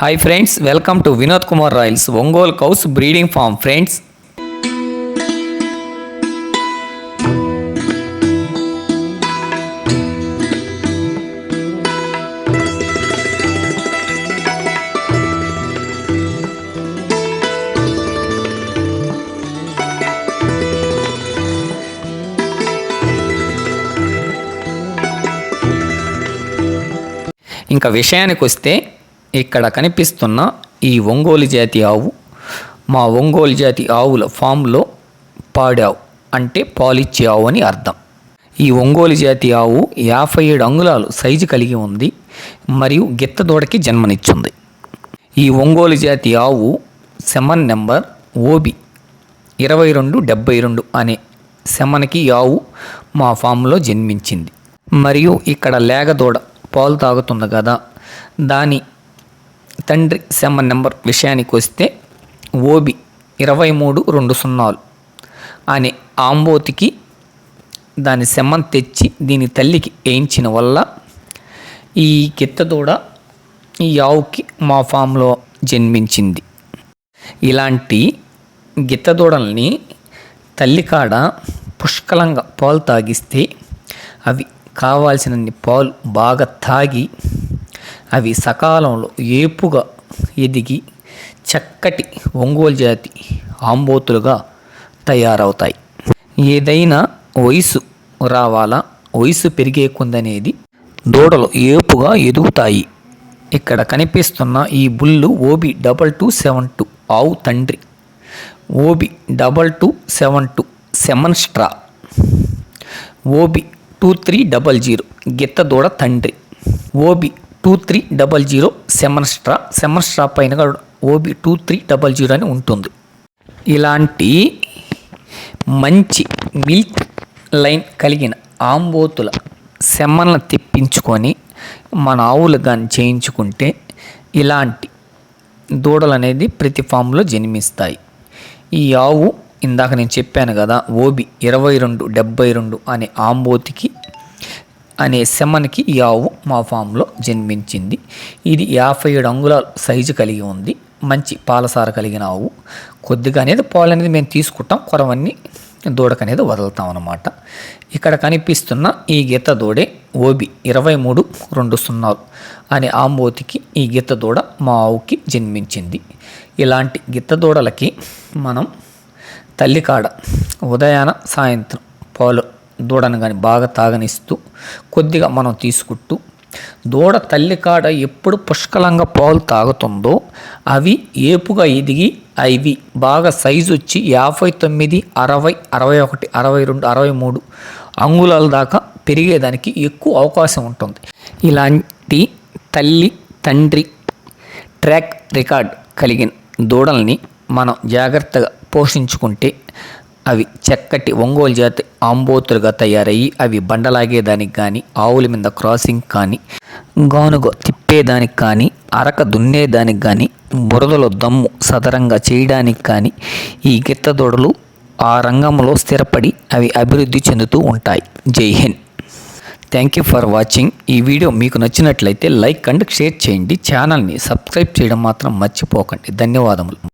Hi friends welcome to Vinod Kumar royals Ongole cows breeding farm friends ఇంకా విషయానికి వస్తే ఇక్కడ కనిపిస్తున్న ఈ ఒంగోలు జాతి ఆవు మా ఒంగోలు జాతి ఆవుల ఫామ్లో పాడావు అంటే పాలిచ్చే ఆవు అని అర్థం. ఈ ఒంగోలు జాతి ఆవు యాభై ఏడు అంగుళాలు సైజు కలిగి ఉంది మరియు గిత్త దూడకి జన్మనిచ్చింది. ఈ ఒంగోలు జాతి ఆవు సెమన్ నెంబర్ ఓబి ఇరవై రెండు డెబ్బై రెండు అనే సెమన్కి ఆవు మా ఫామ్లో జన్మించింది. మరియు ఇక్కడ లేగదూడ పాలు తాగుతుంది కదా దాని తండ్రి సెమ్మ నెంబర్ విషయానికి వస్తే ఓబి ఇరవై మూడు రెండు సున్నాలు. అనే ఆంబోతికి దాని సెమ్మన్ తెచ్చి దీని తల్లికి వేయించిన వల్ల ఈ గిత్తదూడ ఈ ఆవుకి మా ఫామ్లో జన్మించింది. ఇలాంటి గిత్తదూడల్ని తల్లికాడ పుష్కలంగా పాలు తాగిస్తే అవి కావాల్సినన్ని పాలు బాగా తాగి అవి సకాలంలో ఏపుగా ఎదిగి చక్కటి ఒంగోలు జాతి ఆంబోతులుగా తయారవుతాయి. ఏదైనా వయసు రావాలా వయసు పెరిగే కొందనేది దూడలు ఏపుగా ఎదుగుతాయి. ఇక్కడ కనిపిస్తున్న ఈ bull OB double two seven two ఆవు తండ్రి. OB double two seven two semen straw. OB two three double zero గిత్త దూడ తండ్రి. OB two three double zero semen straw semen straw పైన OB OB two three double zero అని ఉంటుంది. ఇలాంటి మంచి మిల్క్ లైన్ కలిగిన ఆంబోతుల సెమ్మలను తెప్పించుకొని మన ఆవులు కానీ చేయించుకుంటే ఇలాంటి దూడలు అనేది ప్రతి ఫామ్లో జన్మిస్తాయి. ఈ ఆవు ఇందాక నేను చెప్పాను కదా ఓబి ఇరవై రెండు డెబ్బై రెండు అనే ఆంబోతికి అనే సెమ్మనికి ఈ ఆవు మా ఫామ్లో జన్మించింది. ఇది యాభై ఏడు అంగుళాల సైజు కలిగి ఉంది. మంచి పాలసార కలిగిన ఆవు. కొద్దిగా అనేది పాలు అనేది మేము తీసుకుంటాం. కొరవన్నీ దూడకు అనేది వదులుతాం అన్నమాట. ఇక్కడ కనిపిస్తున్న ఈ గీత దూడే ఓబి ఇరవై మూడు రెండు సున్నాలు అనే ఆంబోతికి ఈ గీత దూడ మా ఆవుకి జన్మించింది. ఇలాంటి గిత్త దూడలకి మనం తల్లికాడ ఉదయాన సాయంత్రం పాలు దూడను కానీ బాగా తాగనిస్తూ కొద్దిగా మనం తీసుకుంటూ దూడ తల్లి కాడ ఎప్పుడు పుష్కలంగా పాలు తాగుతుందో అవి ఏపుగా ఎదిగి అవి బాగా సైజు వచ్చి యాభై తొమ్మిది అరవై అరవై ఒకటి అరవై రెండు అరవై మూడు అంగుళాల దాకా పెరిగేదానికి ఎక్కువ అవకాశం ఉంటుంది. ఇలాంటి తల్లి తండ్రి ట్రాక్ రికార్డ్ కలిగిన దూడల్ని మనం జాగ్రత్తగా పోషించుకుంటే అవి చక్కటి ఒంగోలు జాతి ఆంబోతులుగా తయారయ్యి అవి బండలాగేదానికి కానీ ఆవుల మీద క్రాసింగ్ కానీ గానుగ తిప్పేదానికి కానీ అరక దున్నేదానికి కానీ బురదలో దమ్ము సదరంగా చేయడానికి కానీ ఈ గిత్తదొడలు ఆ రంగంలో స్థిరపడి అవి అభివృద్ధి చెందుతూ ఉంటాయి. Jai Hind! Thank you for watching. ఈ వీడియో మీకు నచ్చినట్లయితే లైక్ అండ్ షేర్ చేయండి. ఛానల్ని సబ్స్క్రైబ్ చేయడం మాత్రం మర్చిపోకండి. ధన్యవాదములు.